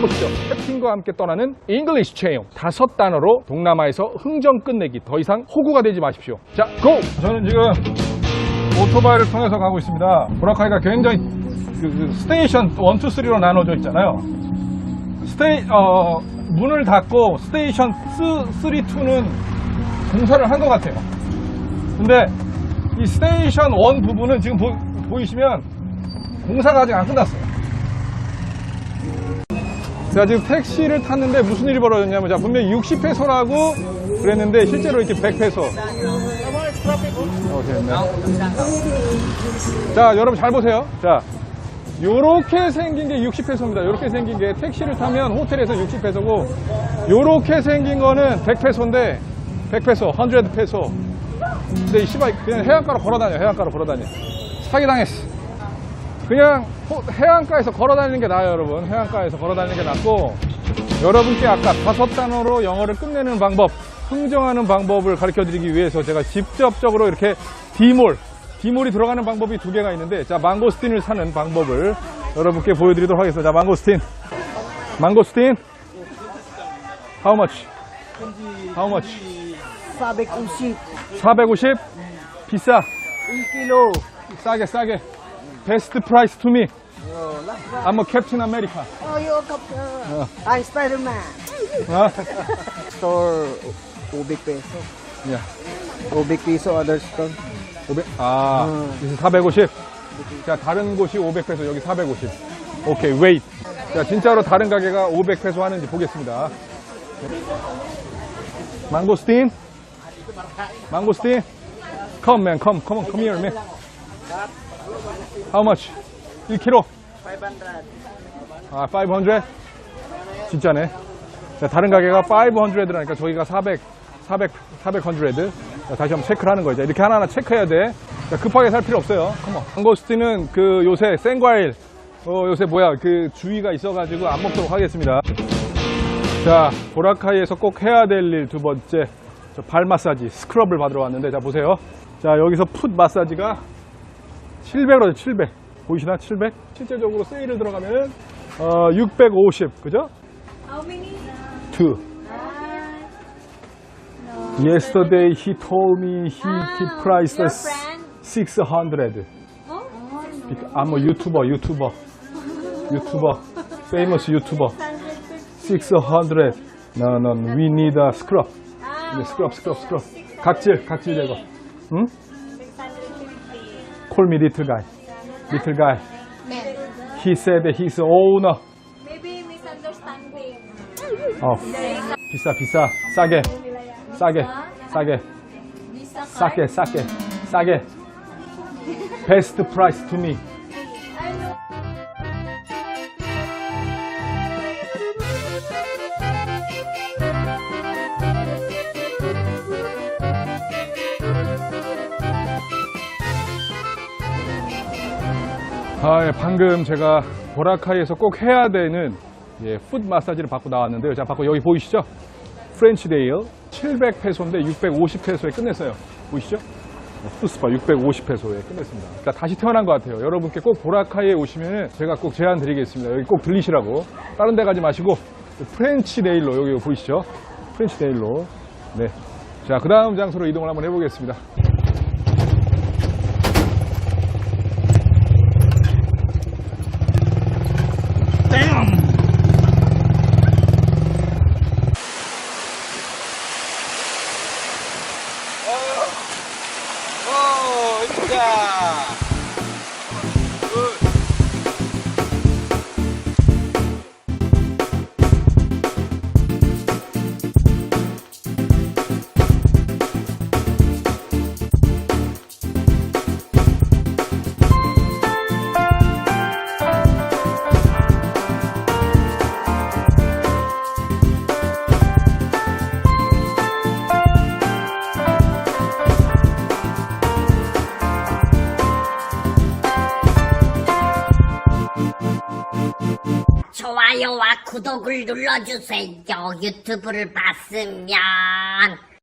가보시죠. 캡틴과 함께 떠나는 잉글리시 체험. 다섯 단어로 동남아에서 흥정 끝내기. 더 이상 호구가 되지 마십시오. 자, 고! 저는 지금 오토바이를 통해서 가고 있습니다. 보라카이가 굉장히 그, 그 스테이션 1, 2, 3로 나눠져 있잖아요. 스테이, 어, 문을 닫고 스테이션 3, 2는 공사를 한 것 같아요. 근데 이 스테이션 1 부분은 지금 보, 보이시면 공사가 아직 안 끝났어요. 제가 지금 택시를 탔는데 무슨 일이 벌어졌냐면 자, 분명히 60페소라고 그랬는데 실제로 이렇게 100페소. 어, 됐네. 자, 여러분 잘 보세요. 자, 요렇게 생긴 게 60페소입니다. 요렇게 생긴 게 택시를 타면 호텔에서 60페소고 요렇게 생긴 거는 100페소인데 100페소, 100페소. 근데 이 씨발 그냥 해안가로 걸어다녀. 해안가로 걸어다녀. 사기당했어. 그냥 호- 해안가에서 걸어 다니는 게 나아요, 여러분. 해안가에서 걸어 다니는 게 낫고 여러분께 아까 다섯 단어로 영어를 끝내는 방법, 흥정하는 방법을 가르쳐 드리기 위해서 제가 직접적으로 이렇게 디몰, 디몰이 들어가는 방법이 두 개가 있는데 자, 망고스틴을 사는 방법을 여러분께 보여드리도록 하겠습니다. 자, 망고스틴. 망고스틴. How much? How much? 450 450? 비싸. 1kg. 싸게, 싸게. 베스트 프라이스 투 미. I'm a Captain America. Oh, you come. Uh, I'm Spider-Man. 어? Store 500 peso. 야. 500 peso other store. 500, 아, 여기 450. 자, 다른 곳이 500페소, 여기 450. 오케이, 웨이트. 자, 진짜로 다른 가게가 500페소 하는지 보겠습니다. 망고스틴? 망고스틴? Come, man, come, come on, come here, man. How much? 1kg? 500. 아, 500? 진짜네. 자, 다른 가게가 500라니까 저희가 400, 400, 400, 100. 자, 다시 한번 체크를 하는 거죠. 자, 이렇게 하나하나 체크해야 돼. 자, 급하게 살 필요 없어요. 컴온. 망고스틴은 그 요새 생과일, 어, 요새 뭐야, 그 주의가 있어가지고 안 먹도록 하겠습니다. 자, 보라카이에서 꼭 해야 될 일 두 번째. 저발 마사지, 스크럽을 받으러 왔는데, 자, 보세요. 자, 여기서 풋 마사지가 700으로 700. 보이시나? 700? 실제적으로 세일을 들어가면, 어, 650. 그죠? How many? 2. Yesterday he told me he Ah, keep price your as friend? 600. Oh, I'm a YouTuber, YouTuber, YouTuber, famous YouTuber. 600. No, no, we need a scrub. ah, 네, scrub, scrub, scrub. 각질, 각질 제거. 응? 650. Call me little guy. Little guy. He said that he's owner. Maybe misunderstanding. 어, 비싸, 비싸. 싸게, 싸게, 싸게? 싸게, 싸게, 싸게. Best price to me. 아, 예, 방금 제가 보라카이에서 꼭 해야 되는 예, 풋 마사지를 받고 나왔는데요. 자, 받고 여기 보이시죠? 프렌치 데일 700페소인데 650페소에 끝냈어요. 보이시죠? 푸스파 650페소에 끝냈습니다. 그러니까 다시 태어난 것 같아요. 여러분께 꼭 보라카이에 오시면 제가 꼭 제안 드리겠습니다. 여기 꼭 들리시라고. 다른 데 가지 마시고 프렌치 데일로 여기 보이시죠? 프렌치 데일로. 네. 자, 그 다음 장소로 이동을 한번 해보겠습니다. 这 좋아요와 구독을 눌러주세요. 유튜브를 봤으면